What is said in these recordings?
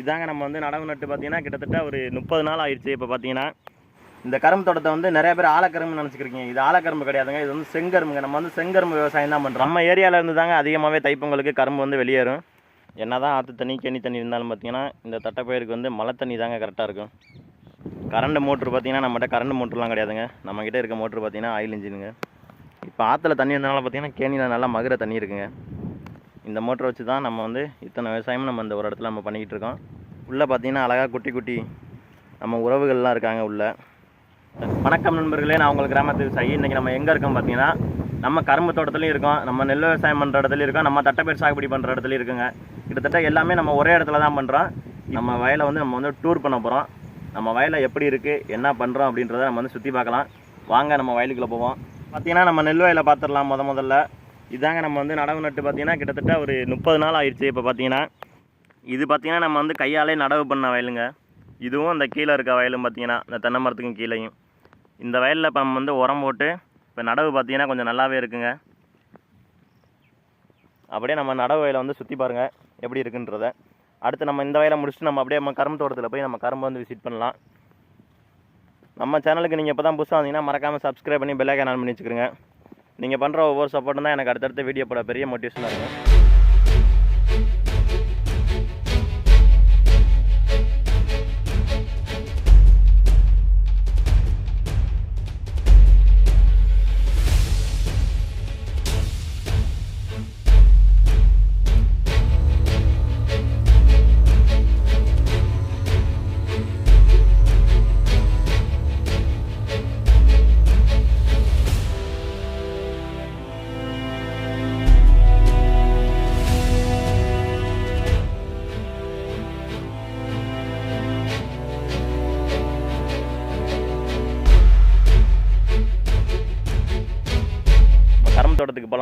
இதாங்க நம்ம வந்து நடவு நட்டு பார்த்தீங்கன்னா கிட்டத்தட்ட ஒரு முப்பது நாள் ஆயிடுச்சு இப்போ பார்த்தீங்கன்னா. இந்த கரும்பு தோட்டத்தை வந்து நிறைய பேர் ஆலக்கரும்பு நினச்சிக்கிறீங்க இது ஆலக்கரும்பு கிடையாதுங்க இது வந்து செங்கரும்புங்க. நம்ம வந்து செங்கரும்பு விவசாயம் தான் பண்ணுறோம் நம்ம ஏரியாவில் இருந்து தாங்க அதிகமாகவே தைப்பொங்கலுக்கு கரும்பு வந்து வெளியேறும். என்ன தான் ஆற்று தண்ணி கேணி தண்ணி இருந்தாலும் பார்த்தீங்கன்னா இந்த தட்டைப்பயிருக்கு வந்து மழை தண்ணி தாங்க கரெக்டாக இருக்கும். கரண்ட் மோட்ரு பார்த்தீங்கன்னா நம்மகிட்ட கரண்ட் மோட்ருலாம் கிடையாதுங்க. நம்மக்கிட்ட இருக்க மோட்ரு பார்த்தீங்கன்னா ஆயில் இன்ஜினுங்க இப்போ ஆற்றுல தண்ணி இருந்தனால பார்த்தீங்கன்னா கேணியில் நல்லா மகுர தண்ணி இருக்குங்க. இந்த மோட்டரை வச்சு தான் நம்ம வந்து இத்தனை விவசாயமும் நம்ம இந்த ஒரு இடத்துல நம்ம பண்ணிக்கிட்டு இருக்கோம். உள்ளே பார்த்தீங்கன்னா அழகாக குட்டி குட்டி நம்ம உறவுகள்லாம் இருக்காங்க உள்ளே. வணக்கம் நண்பர்களே நான் உங்கள் கிராமத்து சை இன்றைக்கி நம்ம எங்கே இருக்கோம் பார்த்தீங்கன்னா நம்ம கரும்பு தோட்டத்துலையும் இருக்கோம் நம்ம நெல் விவசாயம் பண்ணுற இடத்துலையும் இருக்கோம் நம்ம தட்டைப்பயிர் சாகுபடி பண்ணுற இடத்துலையும் இருக்குங்க. கிட்டத்தட்ட எல்லாமே நம்ம ஒரே இடத்துல தான் பண்ணுறோம் நம்ம வயலை வந்து நம்ம வந்து டூர் பண்ண போகிறோம் நம்ம வயலை எப்படி இருக்குது என்ன பண்ணுறோம் அப்படின்றத நம்ம வந்து சுற்றி பார்க்கலாம். வாங்க நம்ம வயலுக்குள்ளே போவோம். பார்த்தீங்கன்னா நம்ம நெல் வயலை பார்த்துடலாம் முத முதல்ல. இதாங்க நம்ம வந்து நடவு நட்டு பார்த்தீங்கன்னா கிட்டத்தட்ட ஒரு முப்பது நாள் ஆயிடுச்சு இப்போ பார்த்தீங்கன்னா. இது பார்த்திங்கன்னா நம்ம வந்து கையாலே நடவு பண்ண வயலுங்க. இதுவும் அந்த கீழே இருக்க வயலும் பார்த்தீங்கன்னா இந்த தென்னை மரத்துக்கும் கீழேயும். இந்த வயலில் இப்போ நம்ம வந்து உரம் போட்டு இப்போ நடவு பார்த்தீங்கன்னா கொஞ்சம் நல்லாவே இருக்குங்க. அப்படியே நம்ம நடவு வயலை வந்து சுற்றி பாருங்கள் எப்படி இருக்குன்றத. அடுத்து நம்ம இந்த வயலை முடிச்சுட்டு நம்ம அப்படியே நம்ம கரும்பு தோட்டத்தில் போய் நம்ம கரும்பு வந்து விசிட் பண்ணலாம். நம்ம சேனலுக்கு நீங்கள் இப்போ தான் புதுசாக வந்தீங்கன்னா மறக்காமல் சப்ஸ்கிரைப் பண்ணி பெல் ஐக்கான் ஆன் பண்ணி வச்சுக்கிறேங்க நீங்கள் பண்ணுற ஒவ்வொரு சப்போர்ட்டும் தான் எனக்கு அடுத்தடுத்த வீடியோ போட பெரிய மோட்டிவேஷனாக இருக்கும்.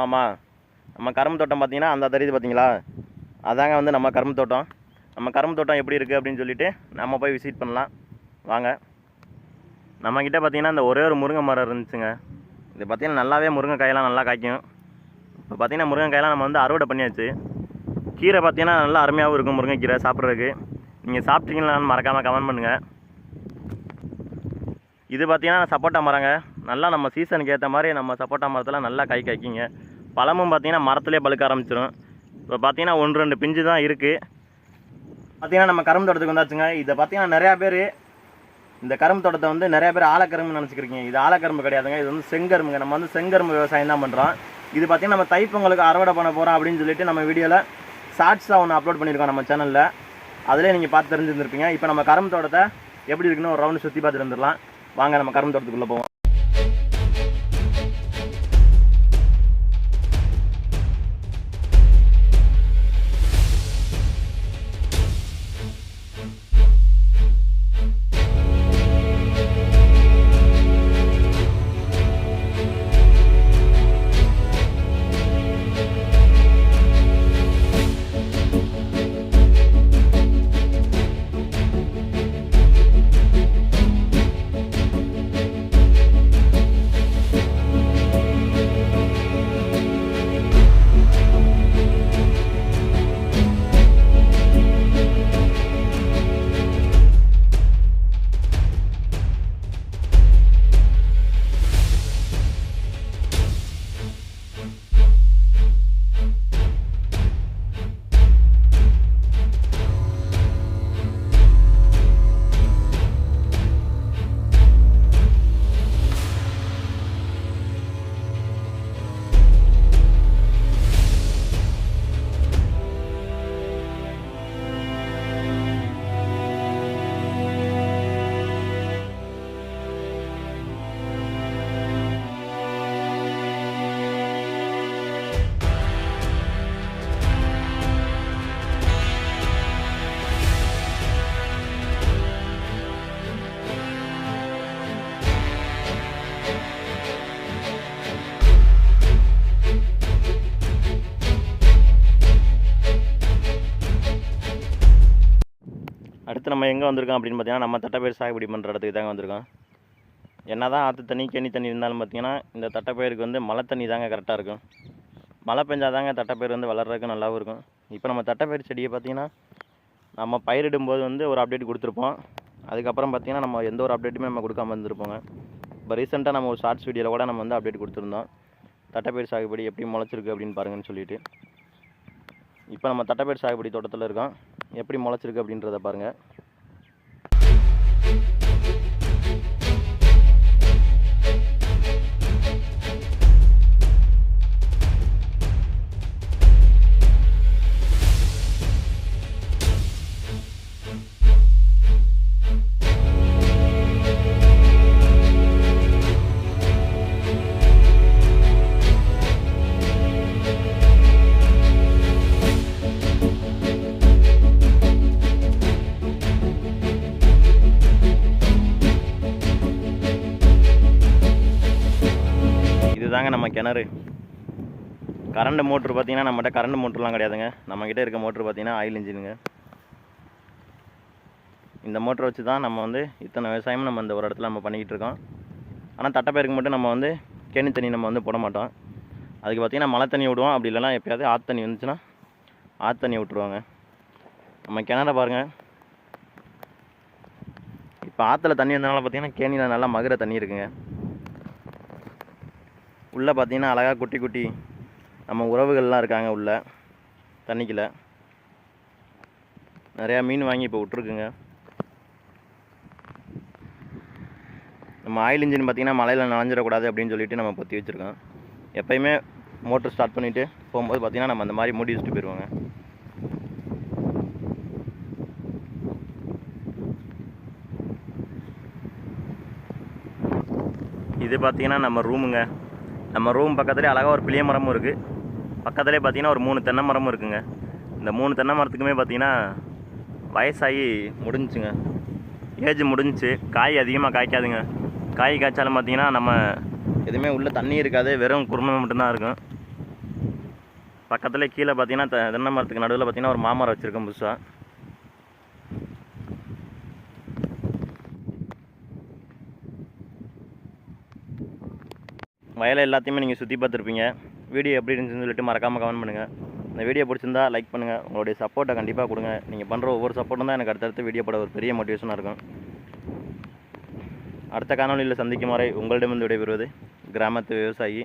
போகலாமா நம்ம கரும்பு தோட்டம் பார்த்தீங்கன்னா அந்த தெரியுது பார்த்தீங்களா? அதாங்க வந்து நம்ம கரும்பு தோட்டம். நம்ம கரும்பு தோட்டம் எப்படி இருக்குது அப்படின்னு சொல்லிட்டு நம்ம போய் விசிட் பண்ணலாம். வாங்க. நம்மக்கிட்ட பார்த்தீங்கன்னா இந்த ஒரே ஒரு முருங்கை மரம் இருந்துச்சுங்க. இது பார்த்தீங்கன்னா நல்லாவே முருங்கைக்காயெல்லாம் நல்லா காய்க்கும். இப்போ பார்த்தீங்கன்னா முருங்கைக்காயெல்லாம் நம்ம வந்து அறுவடை பண்ணியாச்சு. கீரை பார்த்தீங்கன்னா நல்லா அருமையாகவும் இருக்கும் முருங்கைக்கீரை சாப்பிட்றதுக்கு. நீங்கள் சாப்பிட்டீங்களான்னு மறக்காமல் கமெண்ட் பண்ணுங்கள் இது பார்த்தீங்கன்னா சப்போட்டா மரங்க. நல்லா நம்ம சீசனுக்கு ஏற்ற மாதிரி நம்ம சப்போட்டா மரத்தில் நல்லா கை காய்க்குங்க. பழமும் பார்த்தீங்கன்னா மரத்துலேயே பழுக்க ஆரம்பிச்சிடும் இப்போ பார்த்தீங்கன்னா ஒன்று ரெண்டு பிஞ்சு தான் இருக்குது பார்த்தீங்கன்னா நம்ம கரும்பு தோட்டத்துக்கு வந்தாச்சுங்க. இதை பார்த்தீங்கன்னா நிறையா பேர் இந்த கரும்பு தோட்டத்தை வந்து நிறைய பேர் ஆலக்கரும்பு நினச்சிக்கிறீங்க இது ஆலக்கரும்பு கிடையாதுங்க. இது வந்து செங்கரும்புங்க. நம்ம வந்து செங்கரும்பு விவசாயம் தான் பண்ணுறோம் இது பார்த்தீங்கன்னா நம்ம தைப்பொங்கலுக்கு அறுவடை பண்ண போகிறோம் அப்படின்னு சொல்லிட்டு நம்ம வீடியோவில் ஷார்ட்ஸாக ஒன்று அப்லோட் பண்ணியிருக்கோம் நம்ம சேனலில் அதிலே நீங்கள் பார்த்து தெரிஞ்சுருந்துருப்பீங்க. இப்போ நம்ம கரும்பு தோட்டத்தை எப்படி இருக்குன்னு ஒரு ரவுண்டு சுற்றி பார்த்துட்டு வந்துடலாம். வாங்க நம்ம கரும்பு தோட்டத்துக்குள்ளே போவோம். நம்ம எங்கே வந்திருக்கோம் அப்படின்னு பார்த்தீங்கன்னா நம்ம தட்டைப்பயிர் சாகுபடி பண்ணுற இடத்துக்கு தாங்க வந்திருக்கோம். என்ன தான் ஆற்று தண்ணி கேணி தண்ணி இருந்தாலும் பார்த்தீங்கன்னா இந்த தட்டைப்பயிருக்கு வந்து மழை தண்ணி தாங்க கரெக்டாக இருக்கும். மழை பெஞ்சாதாங்க தட்டைப்பயிர் வந்து வளர்றதுக்கு நல்லாவும் இருக்கும். இப்போ நம்ம தட்டைப்பயிர் செடியை பார்த்தீங்கன்னா நம்ம பயிரிடும்போது வந்து ஒரு அப்டேட் கொடுத்துருப்போம். அதுக்கப்புறம் பார்த்தீங்கன்னா நம்ம எந்த ஒரு அப்டேட்டுமே நம்ம கொடுக்காம இருந்திருப்போங்க. இப்போ ரீசெண்டாக நம்ம ஒரு ஷார்ட்ஸ் வீடியோவில் கூட நம்ம வந்து அப்டேட் கொடுத்துருந்தோம். தட்டைப்பயிர் சாகுபடி எப்படி முளைச்சிருக்கு அப்படின்னு பாருங்கன்னு சொல்லிட்டு. இப்போ நம்ம தட்டைப்பயிர் சாகுபடி தோட்டத்தில் இருக்கோம். எப்படி முளைச்சிருக்கு அப்படின்றத பாருங்கள் இதுதாங்க நம்ம கிணறு. கரண்ட் மோட்ரு பார்த்தீங்கன்னா நம்மகிட்ட கரண்ட் மோட்ருலாம் கிடையாதுங்க. நம்மக்கிட்ட இருக்க மோட்ரு பார்த்தீங்கன்னா ஆயில் இன்ஜினுங்க. இந்த மோட்டரை வச்சு தான் நம்ம வந்து இத்தனை விவசாயமும் நம்ம இந்த ஒரு இடத்துல நம்ம பண்ணிக்கிட்டு இருக்கோம். ஆனால் தட்டைப்பயிருக்கு மட்டும் நம்ம வந்து கேணி தண்ணி நம்ம வந்து போட மாட்டோம். அதுக்கு பார்த்தீங்கன்னா மழை தண்ணி விடுவோம். அப்படி இல்லைன்னா எப்பயாவது ஆற்று தண்ணி வந்துச்சுன்னா ஆற்று தண்ணி விட்டுருவாங்க. நம்ம கிணற பாருங்கள் இப்போ ஆற்றுல தண்ணி வந்தனால பார்த்தீங்கன்னா கேணியில் நல்லா மகுர தண்ணி இருக்குங்க. உள்ளே பார்த்தீங்கன்னா அழகாக குட்டி குட்டி நம்ம உறவுகள்லாம் இருக்காங்க உள்ள. தண்ணிக்கில் நிறையா மீன் வாங்கி இப்போ விட்ருக்குங்க நம்ம ஆயில் இன்ஜின் பார்த்தீங்கன்னா மழையில் நனைஞ்சிடக்கூடாது அப்படின்னு சொல்லிட்டு நம்ம பற்றி வச்சுருக்கோம். எப்பயுமே மோட்டர் ஸ்டார்ட் பண்ணிவிட்டு போகும்போது பார்த்திங்கன்னா நம்ம அந்த மாதிரி மூடி வச்சுட்டு போயிடுவோங்க. இது பார்த்தீங்கன்னா நம்ம ரூமுங்க நம்ம ரூம் பக்கத்துலேயே அழகாக ஒரு பிளிய மரமும் இருக்குது பக்கத்துலேயே பார்த்தீங்கன்னா ஒரு மூணு தென்னை மரமும் இருக்குங்க. இந்த மூணு தென்னை மரத்துக்குமே பார்த்திங்கன்னா வயசாகி முடிஞ்சுங்க ஏஜ் முடிஞ்சிச்சு. காய் அதிகமாக காய்க்காதுங்க. காய் காய்ச்சாலும் பார்த்தீங்கன்னா நம்ம எதுவுமே உள்ளே தண்ணி இருக்காது. வெறும் குருமை மட்டும்தான் இருக்கும். பக்கத்துலேயே கீழே பார்த்தீங்கன்னா தெ- தென்னை மரத்துக்கு நடுவில் பார்த்தீங்கன்னா ஒரு மாமரம் வச்சுருக்கோம் புதுசாக வயலை எல்லாத்தையுமே நீங்கள் சுற்றி பார்த்துருப்பீங்க. வீடியோ எப்படி இருந்துச்சுன்னு சொல்லிட்டு மறக்காமல் கமெண்ட் பண்ணுங்கள் இந்த வீடியோ பிடிச்சிருந்தா லைக் பண்ணுங்கள் உங்களுடைய சப்போர்ட்டை கண்டிப்பாக கொடுங்க. நீங்கள் பண்ணுற ஒவ்வொரு சப்போர்ட்டும் தான் எனக்கு அடுத்தடுத்த வீடியோ பட ஒரு பெரிய மோட்டிவேஷனாக இருக்கும். அடுத்த காணொலியில் சந்திக்கும் வரை உங்களிடமிருந்து விடைபெறுவது கிராமத்து விவசாயி